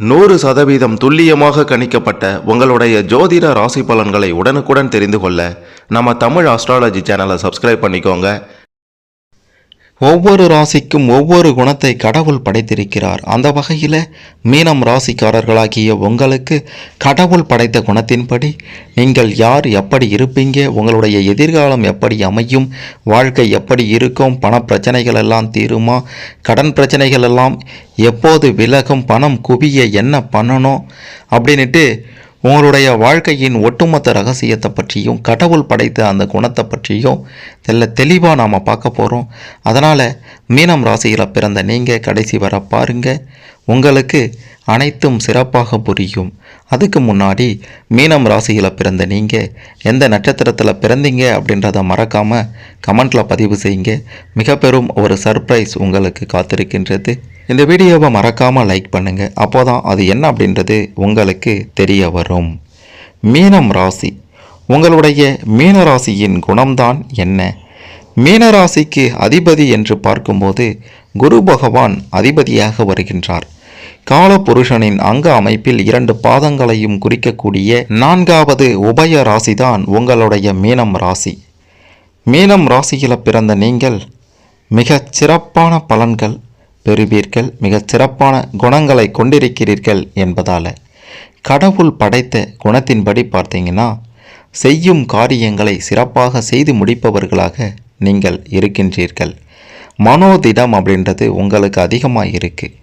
நூறு சதவீதம் துல்லியமாக கணிக்கப்பட்ட உங்களுடைய ஜோதிட ராசி பலன்களை உடனுக்குடன் தெரிந்து கொள்ள நம்ம தமிழ் ஆஸ்ட்ராலஜி சேனலை சப்ஸ்கிரைப் பண்ணிக்கோங்க. ஒவ்வொரு ராசிக்கும் ஒவ்வொரு குணத்தை கடவுள் படைத்திருக்கிறார். அந்த வகையில் மீனம் ராசிக்காரர்களாகிய உங்களுக்கு கடவுள் படைத்த குணத்தின்படி நீங்கள் யார் எப்படி இருப்பீங்க உங்களுடைய எதிர்காலம் எப்படி அமையும் வாழ்க்கை எப்படி இருக்கும் பண பிரச்சனைகள் எல்லாம் தீருமா கடன் பிரச்சனைகள் எல்லாம் எப்போது விலகும் பணம் குவிய என்ன பண்ணணும் அப்படின்ட்டு உங்களுடைய வாழ்க்கையின் ஒட்டுமொத்த ரகசியத்தை பற்றியும் கடவுள் படைத்த அந்த குணத்தை பற்றியும் தெல்ல தெளிவாக நாம் பார்க்க போகிறோம் அதனால் மீனம் ராசியில் பிறந்த நீங்கள் கடைசி வர பாருங்க. உங்களுக்கு அனைத்தும் சிறப்பாக புரியும். அதுக்கு முன்னாடி மீனம் ராசியில் பிறந்த நீங்கள் எந்த நட்சத்திரத்தில் பிறந்தீங்க அப்படின்றத மறக்காமல் கமெண்ட்டில் பதிவு செய்யுங்க. மிக பெரும் ஒரு சர்ப்ரைஸ் உங்களுக்கு காத்திருக்கின்றது. இந்த வீடியோவை மறக்காமல் லைக் பண்ணுங்கள் அப்போ தான் அது என்ன அப்படின்றது உங்களுக்கு தெரிய வரும். மீனம் ராசி. உங்களுடைய மீனராசியின் குணம்தான் என்ன? மீனராசிக்கு அதிபதி என்று பார்க்கும்போது குரு பகவான் அதிபதியாக வருகின்றார். கால புருஷனின் அங்க அமைப்பில் இரண்டு பாதங்களையும் குறிக்கக்கூடிய நான்காவது உபய ராசிதான் உங்களுடைய மீனம் ராசி. மீனம் ராசியில் பிறந்த நீங்கள் மிகச் சிறப்பான பலன்கள் பெறுவீர்கள் மிகச் சிறப்பான குணங்களை கொண்டிருக்கிறீர்கள் என்பதால். கடவுள் படைத்த குணத்தின்படி பார்த்தீங்கன்னா செய்யும் காரியங்களை சிறப்பாக செய்து முடிப்பவர்களாக நீங்கள் இருக்கின்றீர்கள். மனோதிடம் அப்படின்றது உங்களுக்கு அதிகமாக இருக்குது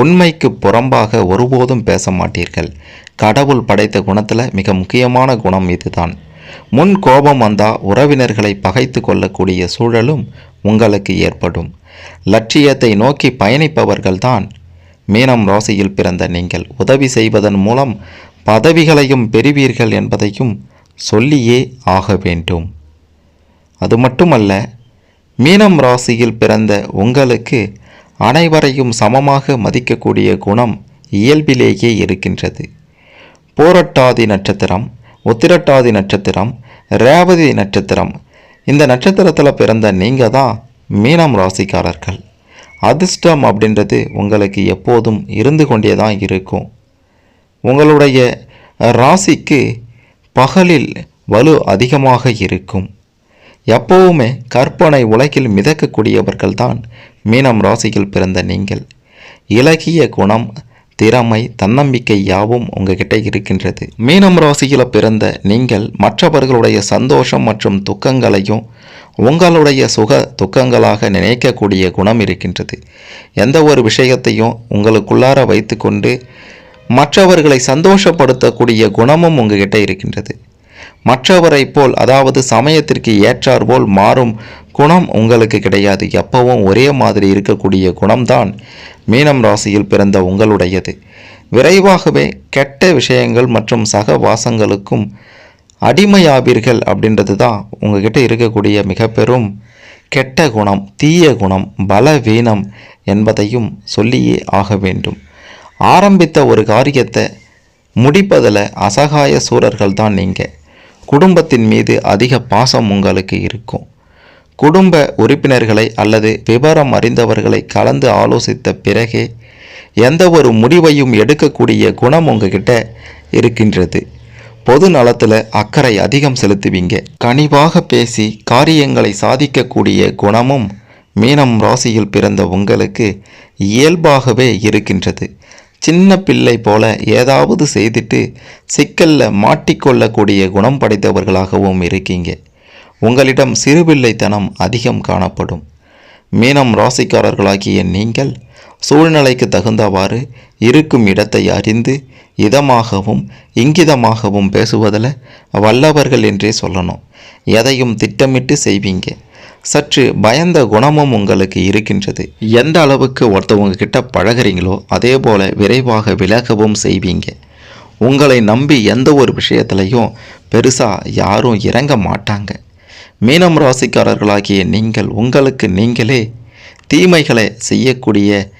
உண்மைக்கு புறம்பாக ஒருபோதும் பேச மாட்டீர்கள். கடவுள் படைத்த குணத்தில் மிக முக்கியமான குணம் இதுதான். முன் கோபம் வந்தால் உறவினர்களை பகைத்து கொள்ளக்கூடிய சூழலும் உங்களுக்கு ஏற்படும். லட்சியத்தை நோக்கி பயணிப்பவர்கள்தான் மீனம் ராசியில் பிறந்த நீங்கள். உதவி செய்வதன் மூலம் பதவிகளையும் பெறுவீர்கள் என்பதையும் சொல்லியே ஆக வேண்டும். அது மட்டுமல்ல மீனம் ராசியில் பிறந்த உங்களுக்கு அனைவரையும் சமமாக மதிக்கக்கூடிய குணம் இயல்பிலேயே இருக்கின்றது. போரட்டாதி நட்சத்திரம் உத்திரட்டாதி நட்சத்திரம் ரேவதி நட்சத்திரம் இந்த நட்சத்திரத்தில் பிறந்த நீங்கள் தான் மீனம் ராசிக்காரர்கள். அதிர்ஷ்டம் அப்படின்றது உங்களுக்கு எப்போதும் இருந்து கொண்டே தான் இருக்கும். உங்களுடைய ராசிக்கு பகலில் வலு அதிகமாக இருக்கும். எப்பவுமே கற்பனை உலகில் மிதக்கக்கூடியவர்கள்தான் மீனம் ராசியில் பிறந்த நீங்கள். இலகிய குணம் திறமை தன்னம்பிக்கை யாவும் உங்ககிட்ட இருக்கின்றது. மீனம் ராசியில் பிறந்த நீங்கள் மற்றவர்களுடைய சந்தோஷம் மற்றும் துக்கங்களையும் உங்களுடைய சுக துக்கங்களாக நினைக்கக்கூடிய குணம் இருக்கின்றது. எந்த ஒரு விஷயத்தையும் உங்களுக்குள்ளார வைத்துக்கொண்டு மற்றவர்களை சந்தோஷப்படுத்தக்கூடிய குணமும் உங்ககிட்ட இருக்கின்றது. மற்றவரை போல் அதாவது சமயத்திற்கு ஏற்றார் போல் மாறும் குணம் உங்களுக்கு கிடையாது. எப்பவும் ஒரே மாதிரி இருக்கக்கூடிய குணம்தான் மீனம் ராசியில் பிறந்த உங்களுடையது. விரைவாகவே கெட்ட விஷயங்கள் மற்றும் சக வாசங்களுக்கும் அடிமையாவீர்கள் அப்படின்றது தான் உங்ககிட்ட இருக்கக்கூடிய மிக பெரும் கெட்ட குணம் தீய குணம் பலவீனம் என்பதையும் சொல்லியே ஆக வேண்டும். ஆரம்பித்த ஒரு காரியத்தை முடிப்பதில் அசகாய சூரர்கள் தான் நீங்கள் குடும்பத்தின் மீது அதிக பாசம் உங்களுக்கு இருக்கும். குடும்ப உறுப்பினர்களை அல்லது விவரம் அறிந்தவர்களை கலந்து ஆலோசித்த பிறகே எந்த ஒரு முடிவையும் எடுக்கக்கூடிய குணம் உங்ககிட்ட இருக்கின்றது. பொது நலத்தில் அக்கறை அதிகம் செலுத்துவீங்க. கனிவாக பேசி காரியங்களை சாதிக்கக்கூடிய குணமும் மீனம் ராசியில் பிறந்த உங்களுக்கு இயல்பாகவே இருக்கின்றது. சின்ன பிள்ளை போல ஏதாவது செய்துட்டு சிக்கலில் மாட்டிக்கொள்ளக்கூடிய குணம் படைத்தவர்களாகவும் இருக்கீங்க. உங்களிடம் சிறுபிள்ளைத்தனம் அதிகம் காணப்படும். மீனம் ராசிக்காரர்களாகிய நீங்கள் சூழ்நிலைக்கு தகுந்தவாறு இருக்கும் இடத்தை அறிந்து இதமாகவும் இங்கிதமாகவும் பேசுவதில் வல்லவர்கள் என்றே சொல்லணும். எதையும் திட்டமிட்டு செய்வீங்க. சற்று பயந்த குணமும் உங்களுக்கு இருக்கின்றது. எந்த அளவுக்கு ஒருத்தவங்க கிட்ட பழகுறீங்களோ அதே போல விரைவாக விலகவும் செய்வீங்க. உங்களை நம்பி எந்த ஒரு விஷயத்துலையும் பெருசாக யாரும் இறங்க மாட்டாங்க. மீனம் ராசிக்காரர்களாகிய நீங்கள் உங்களுக்கு நீங்களே தீமைகளை செய்யக்கூடிய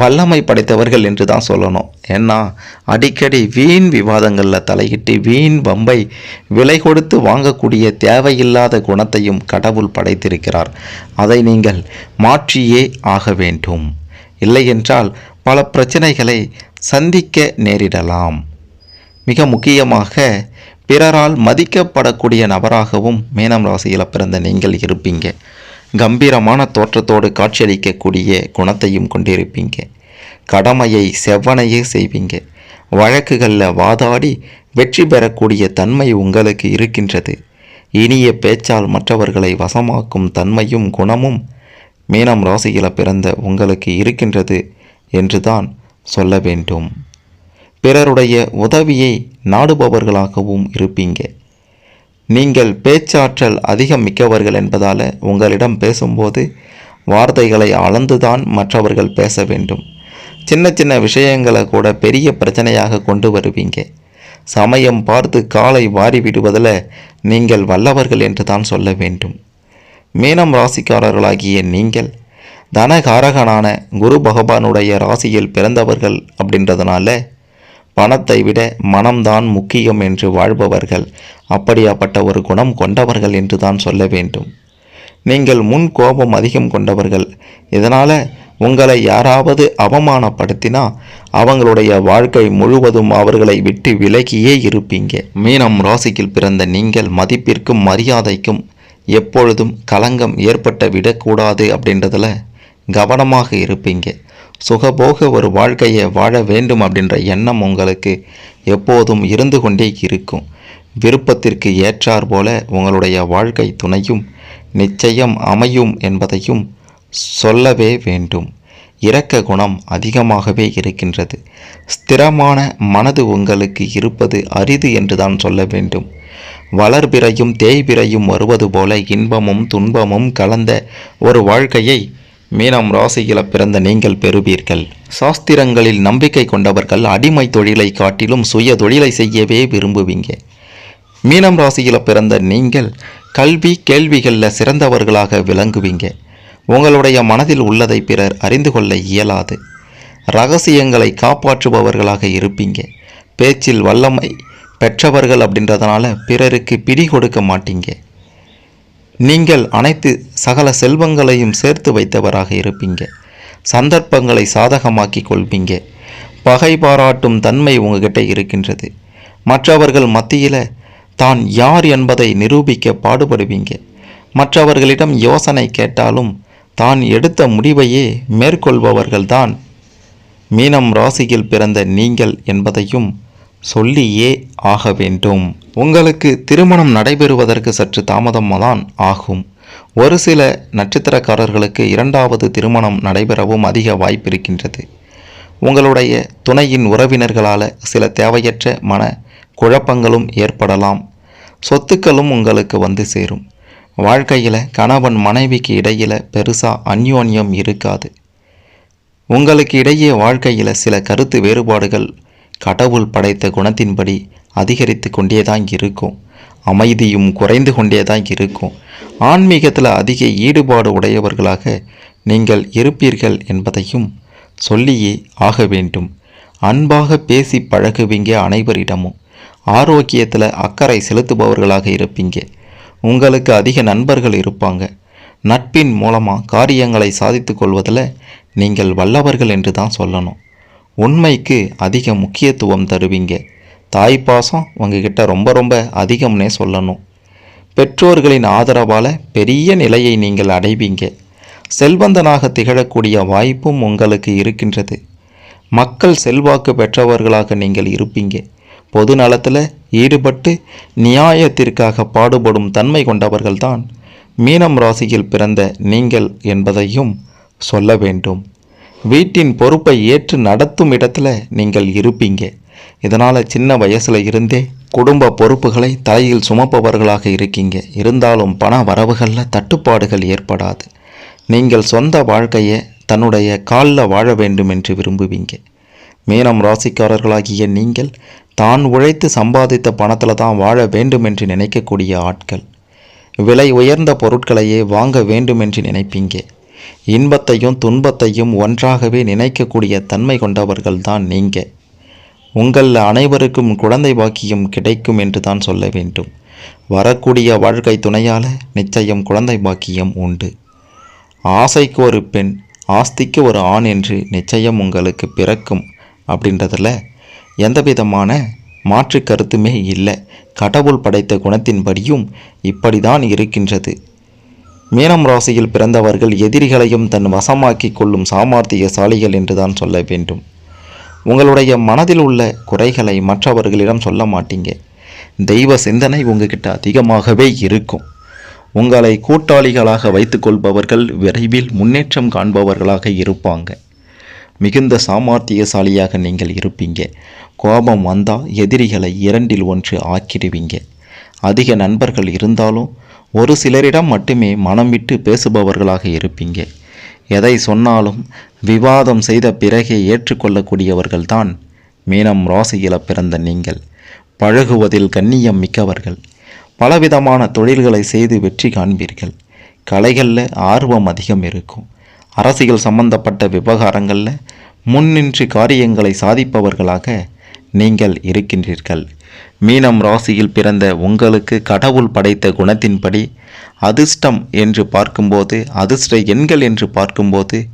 வல்லமை படைத்தவர்கள் என்று தான் சொல்லணும். ஏன்னா அடிக்கடி வீண் விவாதங்களில் தலையிட்டு வீண் வம்பை விலை கொடுத்து வாங்கக்கூடிய தேவையில்லாத குணத்தையும் கடவுள் படைத்திருக்கிறார். அதை நீங்கள் மாற்றியே ஆக வேண்டும். இல்லையென்றால் பல பிரச்சனைகளை சந்திக்க நேரிடலாம். மிக முக்கியமாக பிறரால் மதிக்கப்படக்கூடிய நபராகவும் மீனம் ராசியில் பிறந்த நீங்கள் இருப்பீங்க. கம்பீரமான தோற்றத்தோடு காட்சியளிக்கக்கூடிய குணத்தையும் கொண்டிருப்பீங்க. கடமையை செவ்வனையே செய்வீங்க. வழக்குகளில் வாதாடி வெற்றி பெறக்கூடிய தன்மை உங்களுக்கு இருக்கின்றது. இனிய பேச்சால் மற்றவர்களை வசமாக்கும் தன்மையும் குணமும் மீனம் ராசியில் பிறந்த உங்களுக்கு இருக்கின்றது என்றுதான் சொல்ல வேண்டும். பிறருடைய உதவியை நாடுபவர்களாகவும் இருப்பீங்க. நீங்கள் பேச்சாற்றல் அதிகம் மிக்கவர்கள் என்பதால் உங்களிடம் பேசும்போது வார்த்தைகளை அளந்துதான் மற்றவர்கள் பேச வேண்டும். சின்ன சின்ன விஷயங்களை கூட பெரிய பிரச்சனையாக கொண்டு வருவீங்க. சமயம் பார்த்து காலை வாரி விடுவதில் நீங்கள் வல்லவர்கள் என்று தான் சொல்ல வேண்டும். மீனம் ராசிக்காரர்களாகிய நீங்கள் தனகாரகனான குரு பகவானுடைய ராசியில் பிறந்தவர்கள் அப்படின்றதுனால பணத்தை விட மனம்தான் முக்கியம் என்று வாழ்பவர்கள் அப்படியாப்பட்ட ஒரு குணம் கொண்டவர்கள் என்று தான் சொல்ல வேண்டும். நீங்கள் முன் கோபம் அதிகம் கொண்டவர்கள் இதனால் உங்களை யாராவது அவமானப்படுத்தினா அவங்களுடைய வாழ்க்கை முழுவதும் அவர்களை விட்டு விலகியே இருப்பீங்க. மீனம் ராசியில் பிறந்த நீங்கள் மதிப்பிற்கும் மரியாதைக்கும் எப்பொழுதும் களங்கம் ஏற்பட்ட விடக்கூடாது அப்படின்றதில் கவனமாக இருப்பீங்க. சுகபோக ஒரு வாழ்க்கையை வாழ வேண்டும் அப்படின்ற எண்ணம் உங்களுக்கு எப்போதும் இருந்து கொண்டே இருக்கும். விருப்பத்திற்கு ஏற்றார் போல உங்களுடைய வாழ்க்கை துணையும் நிச்சயம் அமையும் என்பதையும் சொல்லவே வேண்டும். இரக்க குணம் அதிகமாகவே இருக்கின்றது. ஸ்திரமான மனது உங்களுக்கு இருப்பது அரிது என்றுதான் சொல்ல வேண்டும். வளர்பிறையும் தேய்பிறையும் வருவது போல இன்பமும் துன்பமும் கலந்த ஒரு வாழ்க்கையை மீனம் ராசியில் பிறந்த நீங்கள் பெறுவீர்கள். சாஸ்திரங்களில் நம்பிக்கை கொண்டவர்கள் அடிமை தொழிலை காட்டிலும் சுய தொழிலை செய்யவே விரும்புவீங்க. மீனம் ராசியில் பிறந்த நீங்கள் கல்வி கேள்விகளில் சிறந்தவர்களாக விளங்குவீங்க. உங்களுடைய மனதில் உள்ளதை பிறர் அறிந்து கொள்ள இயலாது. ரகசியங்களை காப்பாற்றுபவர்களாக இருப்பீங்க. பேச்சில் வல்லமை பெற்றவர்கள் அப்படின்றதுனால பிறருக்கு பிடி கொடுக்க மாட்டீங்க. நீங்கள் அனைத்து சகல செல்வங்களையும் சேர்த்து வைத்தவராக இருப்பீங்க. சந்தர்ப்பங்களை சாதகமாக்கி கொள்வீங்க. பகை பாராட்டும் தன்மை உங்ககிட்ட இருக்கின்றது. மற்றவர்கள் மத்தியில் தான் யார் என்பதை நிரூபிக்க பாடுபடுவீங்க. மற்றவர்களிடம் யோசனை கேட்டாலும் தான் எடுத்த முடிவையே மேற்கொள்பவர்கள்தான். மீனம் ராசியில் பிறந்த நீங்கள் என்பதையும் சொல்லியே ஆக வேண்டும். உங்களுக்கு திருமணம் நடைபெறுவதற்கு சற்று தாமதம்தான் ஆகும். ஒரு சில நட்சத்திரக்காரர்களுக்கு இரண்டாவது திருமணம் நடைபெறவும் அதிக வாய்ப்பிருக்கின்றது உங்களுடைய துணையின் உறவினர்களால் சில தேவையற்ற மன குழப்பங்களும் ஏற்படலாம். சொத்துக்களும் உங்களுக்கு வந்து சேரும். வாழ்க்கையில் கணவன் மனைவிக்கு இடையில் பெருசாக அந்யோன்யம் இருக்காது. உங்களுக்கு இடையே வாழ்க்கையில் சில கருத்து வேறுபாடுகள் கடவுள் படைத்த குணத்தின்படி அதிகரித்து கொண்டே தான் இருக்கும். அமைதியும் குறைந்து கொண்டே தான் இருக்கும். ஆன்மீகத்தில் அதிக ஈடுபாடு உடையவர்களாக நீங்கள் இருப்பீர்கள் என்பதையும் சொல்லியே ஆக வேண்டும். அன்பாக பேசி பழகுவீங்க அனைவரிடமும். ஆரோக்கியத்தில் அக்கறை செலுத்துபவர்களாக இருப்பீங்க. உங்களுக்கு அதிக நண்பர்கள் இருப்பாங்க. நட்பின் மூலமாக காரியங்களை சாதித்து கொள்வதில் நீங்கள் வல்லவர்கள் என்று தான் சொல்லணும். உண்மைக்கு அதிக முக்கியத்துவம் தருவீங்க. தாய்ப்பாசம் உங்ககிட்ட ரொம்ப ரொம்ப அதிகம்னே சொல்லணும். பெற்றோர்களின் ஆதரவால் பெரிய நிலையை நீங்கள் அடைவீங்க. செல்வந்தனாக திகழக்கூடிய வாய்ப்பும் உங்களுக்கு இருக்கின்றது. மக்கள் செல்வாக்கு பெற்றவர்களாக நீங்கள் இருப்பீங்க. பொது நலத்தில் ஈடுபட்டு நியாயத்திற்காக பாடுபடும் தன்மை கொண்டவர்கள்தான் மீனம் ராசியில் பிறந்த நீங்கள் என்பதையும் சொல்ல வேண்டும். வீட்டின் பொறுப்பை ஏற்று நடத்தும் இடத்துல நீங்கள் இருப்பீங்க. இதனால் சின்ன வயசில் இருந்தே குடும்ப பொறுப்புகளை தலையில் சுமப்பவர்களாக இருக்கீங்க. இருந்தாலும் பண வரவுகளில் தட்டுப்பாடுகள் ஏற்படாது. நீங்கள் சொந்த வாழ்க்கையை தன்னுடைய காலில் வாழ வேண்டும் என்று விரும்புவீங்க. மீனம் ராசிக்காரர்களாகிய நீங்கள் தான் உழைத்து சம்பாதித்த பணத்தில் தான் வாழ வேண்டும் என்று நினைக்கக்கூடிய ஆட்கள். விலை உயர்ந்த பொருட்களையே வாங்க வேண்டும் என்று நினைப்பீங்க. இன்பத்தையும் துன்பத்தையும் ஒன்றாகவே நினைக்கக்கூடிய தன்மை கொண்டவர்கள்தான் நீங்கள் உங்கள் அனைவருக்கும் குழந்தை பாக்கியம் கிடைக்கும் என்று தான் சொல்ல வேண்டும். வரக்கூடிய வாழ்க்கை துணையால் நிச்சயம் குழந்தை பாக்கியம் உண்டு. ஆசைக்கு ஒரு பெண் ஆஸ்திக்கு ஒரு ஆண் என்று நிச்சயம் உங்களுக்கு பிறக்கும் அப்படின்றதுல எந்த விதமான மாற்று கருத்துமே இல்லை. கடவுள் படைத்த குணத்தின்படியும் இப்படி தான் இருக்கின்றது. மீனம் ராசியில் பிறந்தவர்கள் எதிரிகளையும் தன் வசமாக்கிக் கொள்ளும் சாமர்த்தியசாலிகள் என்றுதான் சொல்ல வேண்டும். உங்களுடைய மனதில் உள்ள குறைகளை மற்றவர்களிடம் சொல்ல மாட்டீங்க. தெய்வ சிந்தனை உங்ககிட்ட அதிகமாகவே இருக்கும். உங்களை கூட்டாளிகளாக வைத்துக்கொள்பவர்கள் விரைவில் முன்னேற்றம் காண்பவர்களாக இருப்பாங்க. மிகுந்த சாமர்த்தியசாலியாக நீங்கள் இருப்பீங்க. கோபம் வந்தால் எதிரிகளை இரண்டில் ஒன்று ஆக்கிடுவீங்க. அதிக நண்பர்கள் இருந்தாலும் ஒரு சிலரிடம் மட்டுமே மனம் விட்டு பேசுபவர்களாக இருப்பீங்க. எதை சொன்னாலும் விவாதம் செய்த பிறகே ஏற்றுக்கொள்ளக்கூடியவர்கள்தான் மீனம் ராசியில பிறந்த நீங்கள். பழகுவதில் கண்ணியம் மிக்கவர்கள். பலவிதமான தொழில்களை செய்து வெற்றி காண்பீர்கள். கலைகளில் ஆர்வம் அதிகம் இருக்கும். அரசியல் சம்பந்தப்பட்ட விவகாரங்களில் முன்னின்று காரியங்களை சாதிப்பவர்களாக நீங்கள் இருக்கின்றீர்கள். மீனம் ராசியில் பிறந்த உங்களுக்கு கடவுள் படைத்த குணத்தின்படி அதிர்ஷ்டம் என்று பார்க்கும்போது அதிர்ஷ்ட எண்கள் என்று பார்க்கும்போது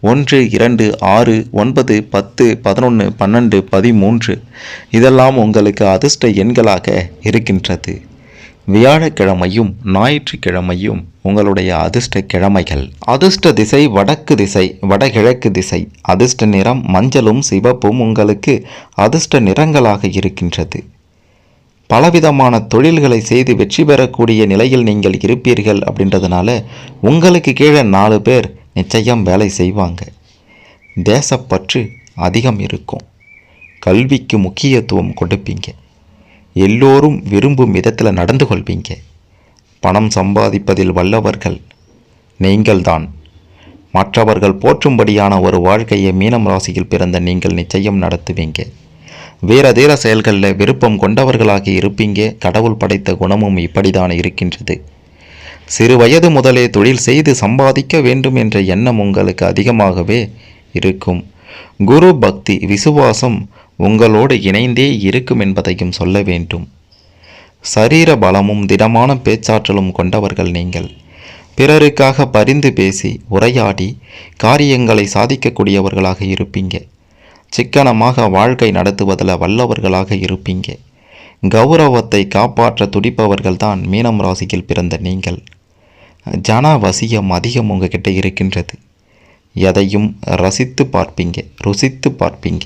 ஒன்று இரண்டு ஆறு ஒன்பது பத்து பதினொன்று பன்னெண்டு பதிமூன்று இதெல்லாம் உங்களுக்கு அதிர்ஷ்ட எண்களாக இருக்கின்றது. வியாழக்கிழமையும் ஞாயிற்றுக்கிழமையும் உங்களுடைய அதிர்ஷ்ட கிழமைகள். அதிர்ஷ்ட திசை வடக்கு திசை வடகிழக்கு திசை. அதிர்ஷ்ட நிறம் மஞ்சளும் சிவப்பும் உங்களுக்கு அதிர்ஷ்ட நிறங்களாக இருக்கின்றது. பலவிதமான தொழில்களை செய்து வெற்றி பெறக்கூடிய நிலையில் நீங்கள் இருப்பீர்கள் அப்படின்றதுனால உங்களுக்கு கீழே நாலு பேர் நிச்சயம் வேலை செய்வாங்க. தேசப்பற்று அதிகம் இருக்கும். கல்விக்கு முக்கியத்துவம் கொடுப்பீங்க. எல்லோரும் விரும்பும் விதத்தில் நடந்து கொள்வீங்க. பணம் சம்பாதிப்பதில் வல்லவர்கள் நீங்கள்தான் மற்றவர்கள் போற்றும்படியான ஒரு வாழ்க்கையை மீனம் ராசியில் பிறந்த நீங்கள் நிச்சயம் நடத்துவீங்க. வீர தீர செயல்களில் விருப்பம் கொண்டவர்களாக இருப்பீங்க கடவுள் படைத்த குணமும் இப்படிதான் இருக்கின்றது. சிறு வயது முதலே தொழில் செய்து சம்பாதிக்க வேண்டும் என்ற எண்ணம் உங்களுக்கு அதிகமாகவே இருக்கும். குரு பக்தி விசுவாசம் உங்களோடு இணைந்தே இருக்கும் என்பதையும் சொல்ல வேண்டும். சரீர பலமும் திடமான பேச்சாற்றலும் கொண்டவர்கள் நீங்கள். பிறருக்காக பரிந்து பேசி உரையாடி காரியங்களை சாதிக்கக்கூடியவர்களாக இருப்பீங்க. சிக்கனமாக வாழ்க்கை நடத்துவதில் வல்லவர்களாக இருப்பீங்க. கௌரவத்தை காப்பாற்ற துடிப்பவர்கள் தான் மீனம் ராசியில் பிறந்த நீங்கள். ஜன வசியம் அதிகம் உங்ககிட்ட இருக்கின்றது. எதையும் ரசித்து பார்ப்பீங்க ருசித்து பார்ப்பீங்க.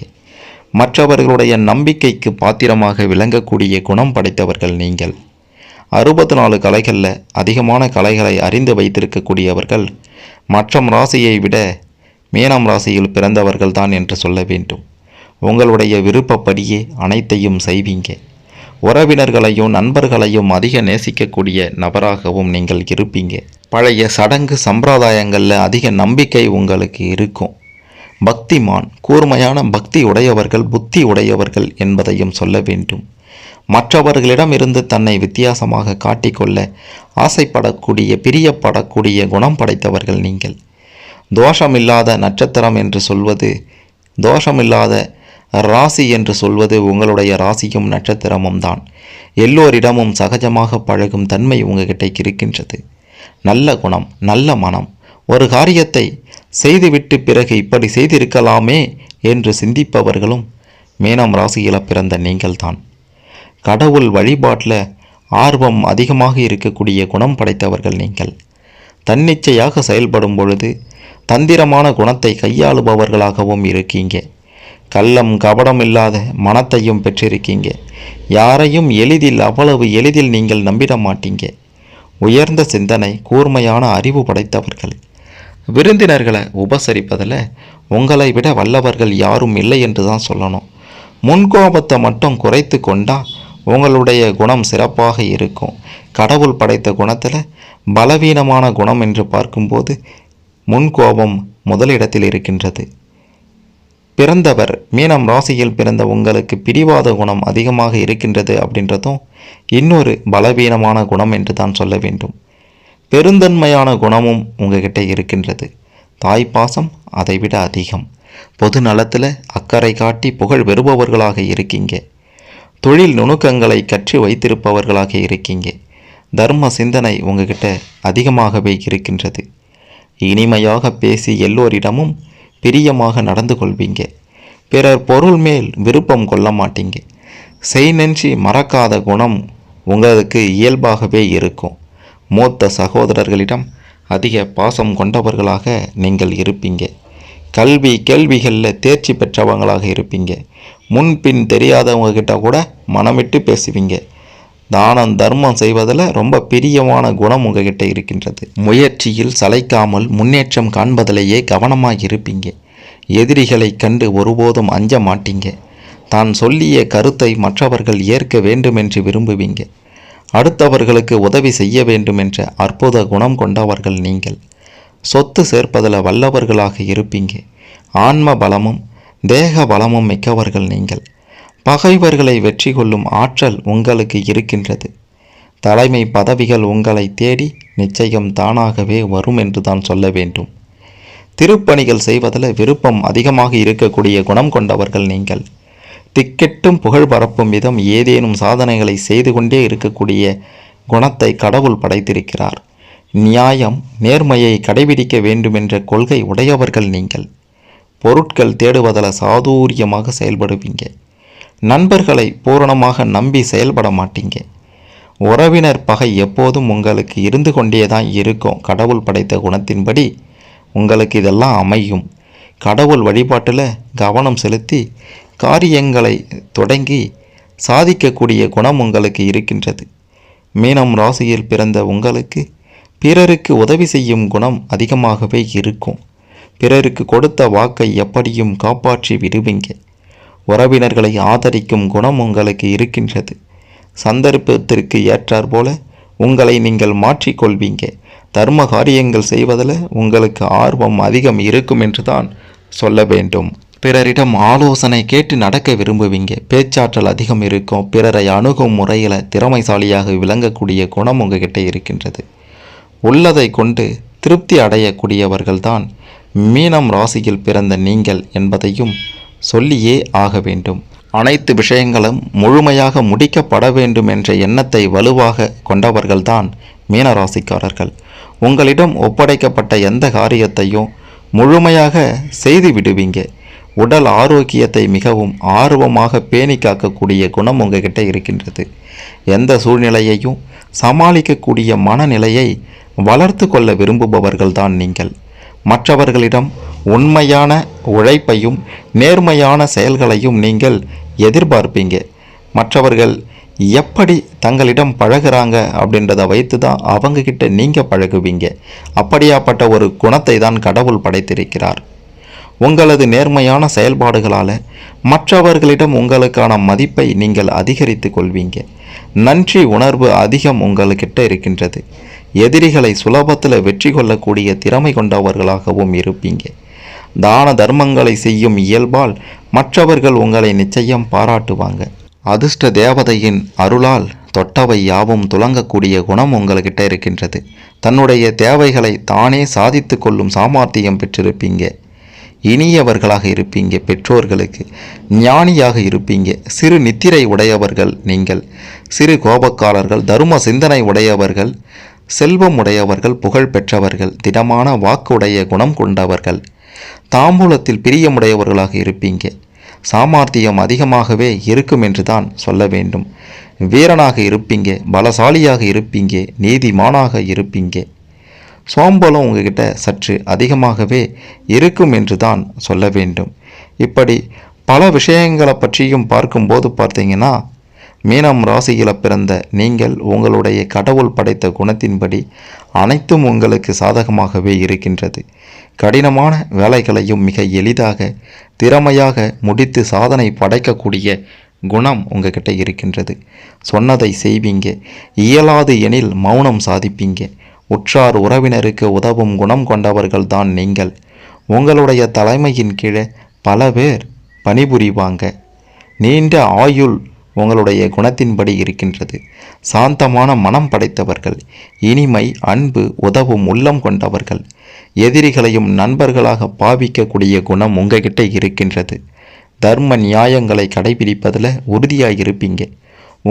மற்றவர்களுடைய நம்பிக்கைக்கு பாத்திரமாக விளங்கக்கூடிய குணம் படைத்தவர்கள் நீங்கள். அறுபத்தி நாலு கலைகளில் அதிகமான கலைகளை அறிந்து வைத்திருக்கக்கூடியவர்கள் மற்ற ராசியை விட மீனம் ராசியில் பிறந்தவர்கள் தான் என்று சொல்ல வேண்டும். உங்களுடைய விருப்பப்படியே அனைத்தையும் செய்வீங்க. உறவினர்களையும் நண்பர்களையும் அதிக நேசிக்கக்கூடிய நபராகவும் நீங்கள் இருப்பீங்க. பழைய சடங்கு சம்பிரதாயங்களில் அதிக நம்பிக்கை உங்களுக்கு இருக்கும். பக்திமான் கூர்மையான பக்தி உடையவர்கள் புத்தி உடையவர்கள் என்பதையும் சொல்ல வேண்டும். மற்றவர்களிடமிருந்து தன்னை வித்தியாசமாக காட்டிக்கொள்ள ஆசைப்படக்கூடிய பிரியப்படக்கூடிய குணம் படைத்தவர்கள் நீங்கள். தோஷமில்லாத நட்சத்திரம் என்று சொல்வது தோஷமில்லாத ராசி என்று சொல்வது உங்களுடைய ராசியும் நட்சத்திரமும் தான். எல்லோரிடமும் சகஜமாக பழகும் தன்மை உங்ககிட்ட இருக்கின்றது. நல்ல குணம் நல்ல மனம். ஒரு காரியத்தை செய்துவிட்டு பிறகு இப்படி செய்திருக்கலாமே என்று சிந்திப்பவர்களும் மீனம் ராசியில் பிறந்த நீங்கள்தான் கடவுள் வழிபாட்டில் ஆர்வம் அதிகமாக இருக்கக்கூடிய குணம் படைத்தவர்கள் நீங்கள். தன்னிச்சையாக செயல்படும் பொழுது தந்திரமான குணத்தை கையாளுபவர்களாகவும் இருக்கீங்க. கள்ளம் கபடம் இல்லாத மனத்தையும் பெற்றிருக்கீங்க. யாரையும் எளிதில் அவ்வளவு எளிதில் நீங்கள் நம்பிட மாட்டீங்க. உயர்ந்த சிந்தனை கூர்மையான அறிவு படைத்தவர்கள். விருந்தினர்களை உபசரிப்பதில் உங்களை விட வல்லவர்கள் யாரும் இல்லை என்று தான் சொல்லணும். முன்கோபத்தை மட்டும் குறைத்து கொண்டால் உங்களுடைய குணம் சிறப்பாக இருக்கும். கடவுள் படைத்த குணத்தில் பலவீனமான குணம் என்று பார்க்கும்போது முன்கோபம் முதலிடத்தில் இருக்கின்றது. பிறந்தவர் மீனம் ராசியில் பிறந்த உங்களுக்கு பிடிவாத குணம் அதிகமாக இருக்கின்றது அப்படின்றதும் இன்னொரு பலவீனமான குணம் என்று தான் சொல்ல வேண்டும். பெருந்தன்மையான குணமும் உங்ககிட்ட இருக்கின்றது. தாய்ப்பாசம் அதைவிட அதிகம். பொது நலத்தில் அக்கறை காட்டி புகழ் பெறுபவர்களாக இருக்கீங்க. தொழில் நுணுக்கங்களை கற்று வைத்திருப்பவர்களாக இருக்கீங்க. தர்ம சிந்தனை உங்ககிட்ட அதிகமாகவே இருக்கின்றது. இனிமையாக பேசி எல்லோரிடமும் பிரியமாக நடந்து கொள்வீங்க. பிறர் பொருள் மேல் விருப்பம் கொள்ள மாட்டீங்க. செய் நெஞ்சி மறக்காத குணம் உங்களுக்கு இயல்பாகவே இருக்கும். மூத்த சகோதரர்களிடம் அதிக பாசம் கொண்டவர்களாக நீங்கள் இருப்பீங்க. கல்வி கேள்விகளில் தேர்ச்சி பெற்றவங்களாக இருப்பீங்க. முன்பின் தெரியாதவங்க கிட்ட கூட மனமிட்டு பேசுவீங்க. தானம் தர்மம் செய்வதில் ரொம்ப பிரியமான குணம் உங்ககிட்ட இருக்கின்றது. முயற்சியில் சளைக்காமல் முன்னேற்றம் காண்பதிலேயே கவனமாக இருப்பீங்க எதிரிகளை கண்டு ஒருபோதும் அஞ்ச மாட்டீங்க. தான் சொல்லிய கருத்தை மற்றவர்கள் ஏற்க வேண்டுமென்று விரும்புவீங்க. அடுத்தவர்களுக்கு உதவி செய்ய வேண்டும் என்ற அற்புத குணம் கொண்டவர்கள் நீங்கள். சொத்து சேர்ப்பதில் வல்லவர்களாக இருப்பீங்க. ஆன்ம பலமும் தேக பலமும் மிக்கவர்கள் நீங்கள். பகைவர்களை வெற்றி கொள்ளும் ஆற்றல் உங்களுக்கு இருக்கின்றது. தலைமை பதவிகள் உங்களை தேடி நிச்சயம் தானாகவே வரும் என்று தான் சொல்ல வேண்டும். திருப்பணிகள் செய்வதில் விருப்பம் அதிகமாக இருக்கக்கூடிய குணம் கொண்டவர்கள் நீங்கள். திக்கெட்டும் புகழ் பரப்பும் விதம் ஏதேனும் சாதனைகளை செய்து கொண்டே இருக்கக்கூடிய குணத்தை கடவுள் படைத்திருக்கிறார். நியாயம் நேர்மையை கடைபிடிக்க வேண்டுமென்ற கொள்கை உடையவர்கள் நீங்கள். பொருட்கள் தேடுவதில் சாதுரியமாக செயல்படுவீங்க. நண்பர்களை பூரணமாக நம்பி செயல்பட மாட்டீங்க. உறவினர் பகை எப்போதும் உங்களுக்கு இருந்து கொண்டே தான் இருக்கும். கடவுள் படைத்த குணத்தின்படி உங்களுக்கு இதெல்லாம் அமையும். கடவுள் வழிபாட்டில் கவனம் செலுத்தி காரியங்களை தொடங்கி சாதிக்கக்கூடிய குணம் உங்களுக்கு இருக்கின்றது. மீனம் ராசியில் பிறந்த உங்களுக்கு பிறருக்கு உதவி செய்யும் குணம் அதிகமாகவே இருக்கும். பிறருக்கு கொடுத்த வாக்கை எப்படியும் காப்பாற்றி விடுவீங்க. உறவினர்களை ஆதரிக்கும் குணம் உங்களுக்கு இருக்கின்றது. சந்தர்ப்பத்திற்கு ஏற்றாற்போல உங்களை நீங்கள் மாற்றிக்கொள்வீங்க. தர்ம காரியங்கள் செய்வதில் உங்களுக்கு ஆர்வம் அதிகம் இருக்கும் என்று தான் சொல்ல வேண்டும். பிறரிடம் ஆலோசனை கேட்டு நடக்க விரும்புவீங்க. பேச்சாற்றல் அதிகம் இருக்கும். பிறரை அணுகும் முறையில் திறமைசாலியாக விளங்கக்கூடிய குணம் உங்ககிட்ட இருக்கின்றது. உள்ளதை கொண்டு திருப்தி அடையக்கூடியவர்கள்தான் மீனம் ராசியில் பிறந்த நீங்கள் என்பதையும் சொல்லியே ஆக வேண்டும். அனைத்து விஷயங்களும் முழுமையாக முடிக்கப்பட வேண்டும் என்ற எண்ணத்தை வலுவாக கொண்டவர்கள்தான் மீனராசிக்காரர்கள். உங்களிடம் ஒப்படைக்கப்பட்ட எந்த காரியத்தையும் முழுமையாக செய்து விடுவீங்க. உடல் ஆரோக்கியத்தை மிகவும் ஆர்வமாக பேணி காக்கக்கூடிய குணம் உங்ககிட்ட இருக்கின்றது. எந்த சூழ்நிலையையும் சமாளிக்கக்கூடிய மனநிலையை வளர்த்து கொள்ள விரும்புபவர்கள்தான் நீங்கள். மற்றவர்களிடம் உண்மையான உழைப்பையும் நேர்மையான செயல்களையும் நீங்கள் எதிர்பார்ப்பீங்க. மற்றவர்கள் எப்படி தங்களிடம் பழகுறாங்க அப்படின்றத வைத்து தான் அவங்கக்கிட்ட நீங்கள் பழகுவீங்க. அப்படியாப்பட்ட ஒரு குணத்தை தான் கடவுள் படைத்திருக்கிறார். உங்களது நேர்மையான செயல்பாடுகளால் மற்றவர்களிடம் உங்களுக்கான மதிப்பை நீங்கள் அதிகரித்து கொள்வீங்க. நன்றி உணர்வு அதிகம் உங்களுக்கிட்ட இருக்கின்றது. எதிரிகளை சுலபத்தில் வெற்றி கொள்ளக்கூடிய திறமை கொண்டவர்களாகவும் இருப்பீங்க. தான தர்மங்களை செய்யும் இயல்பால் மற்றவர்கள் உங்களை நிச்சயம் பாராட்டுவாங்க. அதிர்ஷ்ட தேவதையின் அருளால் தொட்டவை யாவும் துலங்கக்கூடிய குணம் உங்கள்கிட்ட இருக்கின்றது. தன்னுடைய தேவைகளை தானே சாதித்து கொள்ளும் சாமர்த்தியம் பெற்றிருப்பீங்க. இனியவர்களாக இருப்பீங்க பெற்றோர்களுக்கு. ஞானியாக இருப்பீங்க. சிறு நித்திரை உடையவர்கள் நீங்கள். சிறு கோபக்காரர்கள் தரும சிந்தனை உடையவர்கள் செல்வம் உடையவர்கள் புகழ் பெற்றவர்கள் திடமான வாக்குடைய குணம் கொண்டவர்கள். தாம்பூலத்தில் பிரியமுடையவர்களாக இருப்பீங்க. சாமர்த்தியம் அதிகமாகவே இருக்கும் என்று தான் சொல்ல வேண்டும். வீரனாக இருப்பீங்க பலசாலியாக இருப்பீங்க நீதிமானாக இருப்பீங்க. சோம்பலம் உங்ககிட்ட சற்று அதிகமாகவே இருக்கும் என்று தான் சொல்ல வேண்டும். இப்படி பல விஷயங்களை பற்றியும் பார்க்கும்போது பார்த்தீங்கன்னா மீனம் ராசியில் பிறந்த நீங்கள் உங்களுடைய கடவுள் படைத்த குணத்தின்படி அனைத்தும் உங்களுக்கு சாதகமாகவே இருக்கின்றது. கடினமான வேலைகளையும் மிக எளிதாக திறமையாக முடித்து சாதனை படைக்கக்கூடிய குணம் உங்ககிட்ட இருக்கின்றது. சொன்னதை செய்வீங்க. இயலாது எனில் மௌனம் சாதிப்பீங்க. உற்றார் உறவினருக்கு உதவும் குணம் கொண்டவர்கள்தான் நீங்கள். உங்களுடைய தலைமையின் கீழே பல பேர் பணிபுரிவாங்க. நீண்ட ஆயுள் உங்களுடைய குணத்தின்படி இருக்கின்றது. சாந்தமான மனம் படைத்தவர்கள் இனிமை அன்பு உதவும் உள்ளம் கொண்டவர்கள் எதிரிகளையும் நண்பர்களாக பாவிக்கக்கூடிய குணம் உங்ககிட்ட இருக்கின்றது. தர்ம நியாயங்களை கடைபிடிப்பதில் உறுதியாக இருப்பீங்க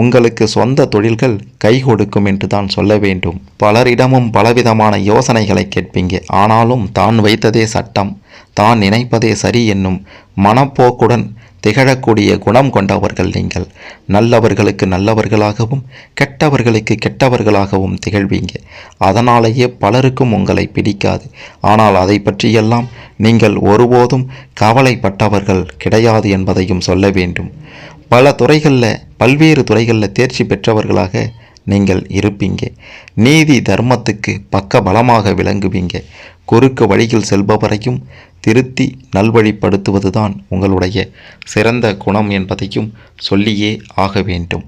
உங்களுக்கு சொந்த தொழில்கள் கை கொடுக்கும் என்று தான் சொல்ல வேண்டும். பலரிடமும் பலவிதமான யோசனைகளை கேட்பீங்க. ஆனாலும் தான் வைத்ததே சட்டம் தான் நினைப்பதே சரி என்னும் மனப்போக்குடன் திகழக்கூடிய குணம் கொண்டவர்கள் நீங்கள். நல்லவர்களுக்கு நல்லவர்களாகவும் கெட்டவர்களுக்கு கெட்டவர்களாகவும் திகழ்வீங்க. அதனாலேயே பலருக்கும் உங்களை பிடிக்காது. ஆனால் அதை பற்றியெல்லாம் நீங்கள் ஒருபோதும் கவலைப்பட்டவர்கள் கிடையாது என்பதையும் சொல்ல வேண்டும். பல துறைகளில் பல்வேறு துறைகளில் தேர்ச்சி பெற்றவர்களாக நீங்கள் இருப்பீங்க. நீதி தர்மத்துக்கு பக்க பலமாக விளங்குவீங்க. குறுக்கு வழியில் செல்பவரையும் திருத்தி நல்வழிப்படுத்துவதுதான் உங்களுடைய சிறந்த குணம் என்பதையும் சொல்லியே ஆக வேண்டும்.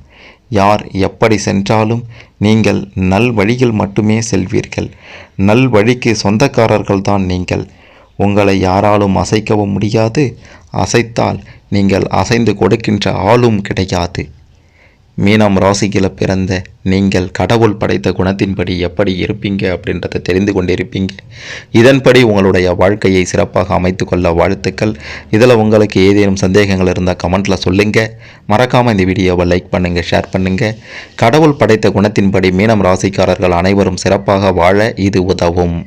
யார் எப்படி சென்றாலும் நீங்கள் நல் வழியில் மட்டுமே செல்வீர்கள். நல் வழிக்கு சொந்தக்காரர்கள் தான் நீங்கள். உங்களை யாராலும் அசைக்கவும் முடியாது. அசைத்தால் நீங்கள் அசைந்து கொடுக்கின்ற ஆளும் கிடையாது. மீனம் ராசிக்கில் பிறந்த நீங்கள் கடவுள் படைத்த குணத்தின்படி எப்படி இருப்பீங்க அப்படின்றத தெரிந்து கொண்டிருப்பீங்க. இதன்படி உங்களுடைய வாழ்க்கையை சிறப்பாக அமைத்து கொள்ள வாழ்த்துக்கள். இதில் உங்களுக்கு ஏதேனும் சந்தேகங்கள் இருந்தால் கமெண்ட்டில் சொல்லுங்கள் மறக்காமல் இந்த வீடியோவை லைக் பண்ணுங்கள் ஷேர் பண்ணுங்கள் கடவுள் படைத்த குணத்தின்படி மீனம் ராசிக்காரர்கள் அனைவரும் சிறப்பாக வாழ இது உதவும்.